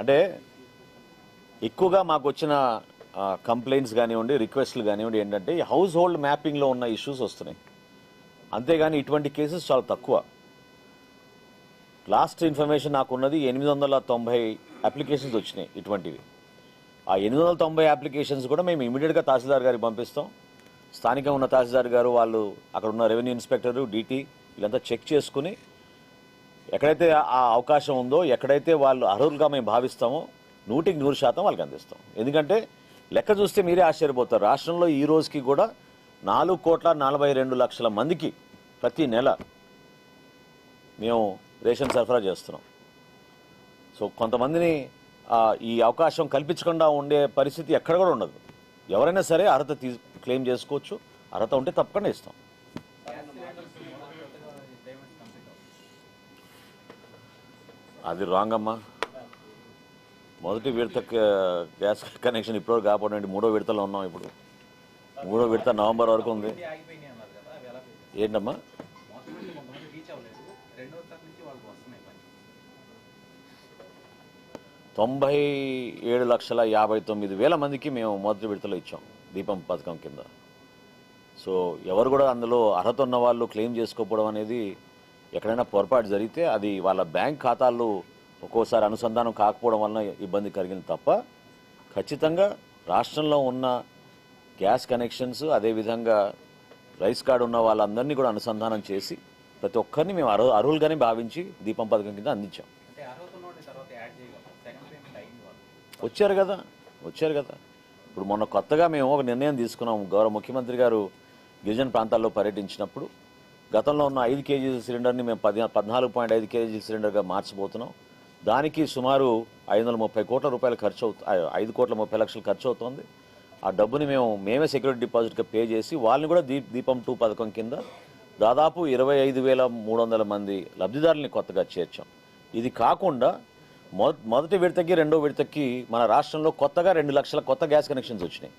అంటే ఎక్కువగా మాకు వచ్చిన కంప్లైంట్స్ కానివ్వండి రిక్వెస్ట్లు కానివ్వండి ఏంటంటే హౌస్ హోల్డ్ మ్యాపింగ్లో ఉన్న ఇష్యూస్ వస్తున్నాయి. అంతేగాని ఇటువంటి కేసెస్ చాలా తక్కువ. లాస్ట్ ఇన్ఫర్మేషన్ నాకున్నది ఎనిమిది వందల తొంభై అప్లికేషన్స్ వచ్చినాయి ఇటువంటివి. ఆ ఎనిమిది వందల తొంభై అప్లికేషన్స్ కూడా మేము ఇమీడియట్గా తహసీల్దార్ గారికి పంపిస్తాం. స్థానికంగా ఉన్న తహసీల్దార్ గారు వాళ్ళు అక్కడ ఉన్న రెవెన్యూ ఇన్స్పెక్టరు డీటీ వీళ్ళంతా చెక్ చేసుకుని ఎక్కడైతే ఆ అవకాశం ఉందో ఎక్కడైతే వాళ్ళు అర్హులుగా మేము భావిస్తామో నూటికి నూరు శాతం వాళ్ళకి అందిస్తాం. ఎందుకంటే లెక్క చూస్తే మీరే ఆశ్చర్యపోతారు. రాష్ట్రంలో ఈ రోజుకి కూడా నాలుగు కోట్ల నలభై రెండు లక్షల మందికి ప్రతి నెల మేము రేషన్ సరఫరా చేస్తున్నాం. సో కొంతమందిని ఈ అవకాశం కల్పించకుండా ఉండే పరిస్థితి ఎక్కడ కూడా ఉండదు. ఎవరైనా సరే అర్హత తీ క్లెయిమ్ చేసుకోవచ్చు. అర్హత ఉంటే తప్పకుండా ఇస్తాం. అది రాంగ్ అమ్మా. మొదటి విడత గ్యాస్ కనెక్షన్ ఇప్పుడు కాపాడండి. మూడో విడతలో ఉన్నాం ఇప్పుడు. మూడో విడత నవంబర్ వరకు ఉంది. ఏంటమ్మా? తొంభై ఏడు లక్షల యాభై తొమ్మిది వేల మందికి మేము మొదటి విడతలో ఇచ్చాం దీపం పథకం కింద. సో ఎవరు కూడా అందులో అర్హత ఉన్న వాళ్ళు క్లెయిమ్ చేసుకోకపోవడం అనేది ఎక్కడైనా పొరపాటు జరిగితే అది వాళ్ళ బ్యాంక్ ఖాతాల్లో ఒక్కోసారి అనుసంధానం కాకపోవడం వలన ఇబ్బంది కలిగింది తప్ప ఖచ్చితంగా రాష్ట్రంలో ఉన్న గ్యాస్ కనెక్షన్స్ అదేవిధంగా రైస్ కార్డు ఉన్న వాళ్ళందరినీ కూడా అనుసంధానం చేసి ప్రతి ఒక్కరిని మేము అర్హు అర్హులుగానే భావించి దీపం పథకం కింద అందించాం. వచ్చారు కదా వచ్చారు కదా. ఇప్పుడు మొన్న కొత్తగా మేము ఒక నిర్ణయం తీసుకున్నాం. గౌరవ ముఖ్యమంత్రి గారు గిరిజన ప్రాంతాల్లో పర్యటించినప్పుడు గతంలో ఉన్న ఐదు కేజీల సిలిండర్ని మేము పది పద్నాలుగు పాయింట్ ఐదు కేజీ సిలిండర్గా మార్చబోతున్నాం. దానికి సుమారు ఐదు వందల ముప్పై కోట్ల రూపాయలు ఖర్చు అవుతు ఐదు కోట్ల ముప్పై లక్షలు ఖర్చు అవుతుంది. ఆ డబ్బుని మేము మేమే సెక్యూరిటీ డిపాజిట్గా పే చేసి వాళ్ళని కూడా దీప్ దీపం టూ పథకం కింద దాదాపు ఇరవై ఐదు వేల మూడు వందల మంది లబ్ధిదారుల్ని కొత్తగా చేర్చాం. ఇది కాకుండా మొ మొదటి విడతకి రెండో విడతకి మన రాష్ట్రంలో కొత్తగా రెండు లక్షల కొత్త గ్యాస్ కనెక్షన్స్ వచ్చినాయి.